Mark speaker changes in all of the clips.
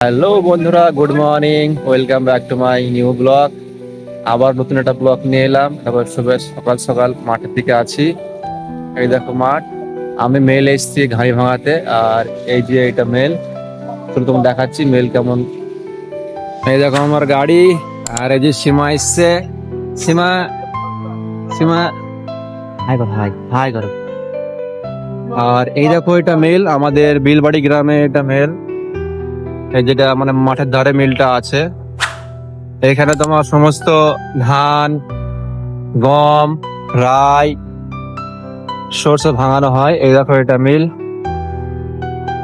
Speaker 1: Hello বন্ধুরা, good morning, welcome back to my new blog. আবার নতুন একটা ব্লগ নিয়ে এলাম। এবার সবে সকাল সকাল মাঠের দিকে আছি। এই দেখো মাঠ। আমি মেল এসেছি ঘাড়ি ভাঙাতে, আর এই যে এটা মেল চলো তোমাকে দেখাচ্ছি মেল কেমন। এই দেখো আমার গাড়ি, আর এই যে সীমা এসছে। সীমা সীমা, হাই করো হাই হাই করো আর এই দেখো এটা মেল আমাদের বিলবাড়ি গ্রামে এটা মেল যেটা মানে মাঠের ধারে মিলটা আছে। এখানে তোমার সমস্ত ধান, গম, রাই, সরষে ভাঙানো হয়। এই দেখো এটা মিল।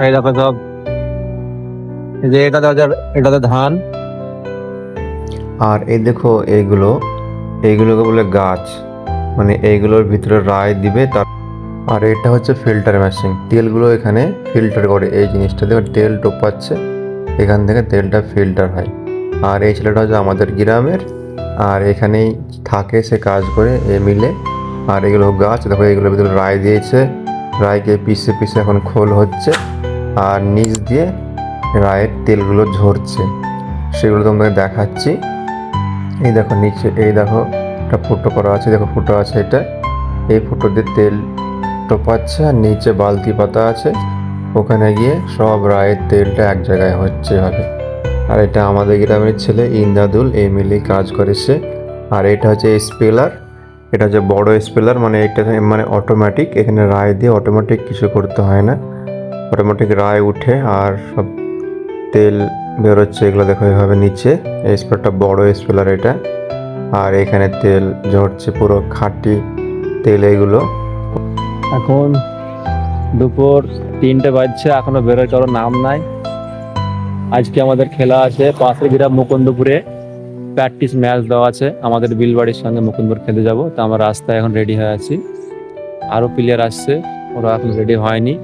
Speaker 1: এই দেখো সব। যে এটা এটাতে ধান।
Speaker 2: আর এই দেখো এইগুলো, এইগুলোকে বলে গাছ। মানে এইগুলোর ভিতরে রায় দিবে, তার আর এটা হচ্ছে ফিল্টার মেশিন। তেলগুলো এখানে ফিল্টার করে এই জিনিসটা দেখো তেল টোপাচ্ছে। এখান থেকে তেলটা ফিল্টার হয়। আর এই ছেলেটা হচ্ছে আমাদের গ্রামের, আর এখানেই থাকে সে কাজ করে, এ মিলে। আর এগুলো গাছ, দেখো এগুলোর ভিতরে রায় দিয়েছে। রায়কে পিসে পিসে এখন খোল হচ্ছে, আর নিচ দিয়ে রায়ের তেলগুলো ঝরছে। সেগুলো তোমাদের দেখাচ্ছি। এই দেখো নিচে, এই দেখো একটা ফুটো করা আছে, দেখো ফুটো আছে এটা। এই ফুটো দিয়ে তেল টোপাচ্ছে, আর নিচে বালতি পাতা আছে। ওখানে গিয়ে সব রায়ের তেলটা এক জায়গায় হচ্ছে হবে। আর এটা আমাদের গ্রামের ছেলে ইন্দাদুল, এই মিলেই কাজ করেছে আর এটা হচ্ছে স্পেলার, এটা হচ্ছে বড় স্পেলার মানে এটা মানে অটোমেটিক এখানে রায় দিয়ে অটোমেটিক কিছু করতে হয় না। অটোমেটিক রায় উঠে আর সব তেল বেরোচ্ছে, এগুলো দেখো এভাবে নিচে। এই স্পেলারটা বড় স্পেলার এটা। আর এখানে তেল ঝরছে পুরো খাঁটি তেল এগুলো।
Speaker 1: এখন দুপুর তিনটে বাজছে, এখনও বেরোয় কারও নাম নাই। আজকে আমাদের খেলা আছে পাশের গ্রাম মুকুন্দপুরে। প্র্যাকটিস ম্যাচ দেওয়া আছে, আমাদের বিলবাড়ির সঙ্গে মুকুন্দপুর খেলতে যাব। তো আমরা রাস্তায় এখন রেডি হয়ে আছি। আরও প্লেয়ার আসছে, ওরা এখন রেডি হয়নি।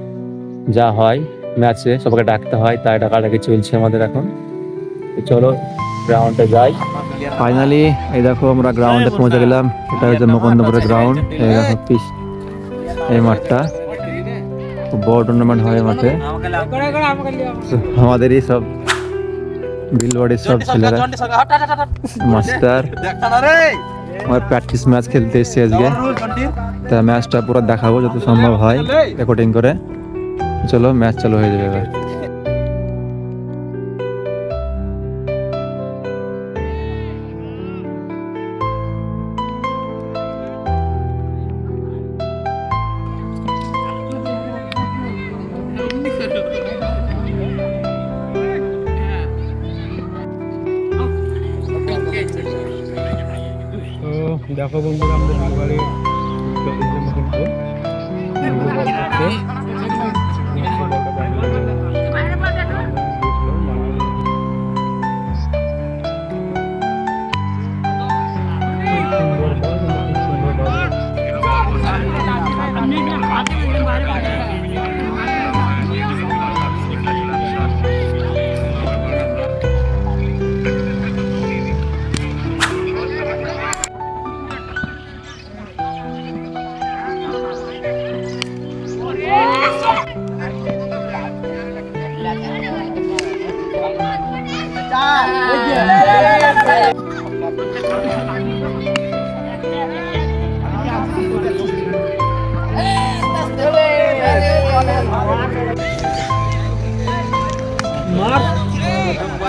Speaker 1: যা হয় ম্যাচে সবাইকে ডাকতে হয়, তাই ডাকাডাকি চলছে আমাদের এখন। চলো গ্রাউন্ডে যাই। ফাইনালি এই দেখো আমরা গ্রাউন্ডে পৌঁছে গেলাম। এটা হচ্ছে মুকুন্দপুরের গ্রাউন্ড এই দেখো এই মাঠটা। বড় টুর্নামেন্ট হয় মাঠে আমাদেরই সব বিলবাড়ির সব ছেলেরা। মাস্টার। আমার প্র্যাকটিস ম্যাচ খেলতে এসেছি আজকে। তা ম্যাচটা পুরো দেখাবো যত সম্ভব হয় রেকর্ডিং করে। চলো ম্যাচ চালু হয়ে যাবে এবার।
Speaker 3: দেখো বন্ধুরা আমাদের Bilbari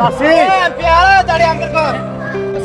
Speaker 1: Kasih. Biar, biar, cari angker kok.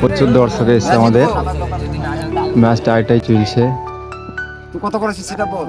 Speaker 1: প্রচুর দর্শক এসছে আমাদের। ম্যাচটা আইটাই চলছে।
Speaker 4: কত করেছিস সেটা বল।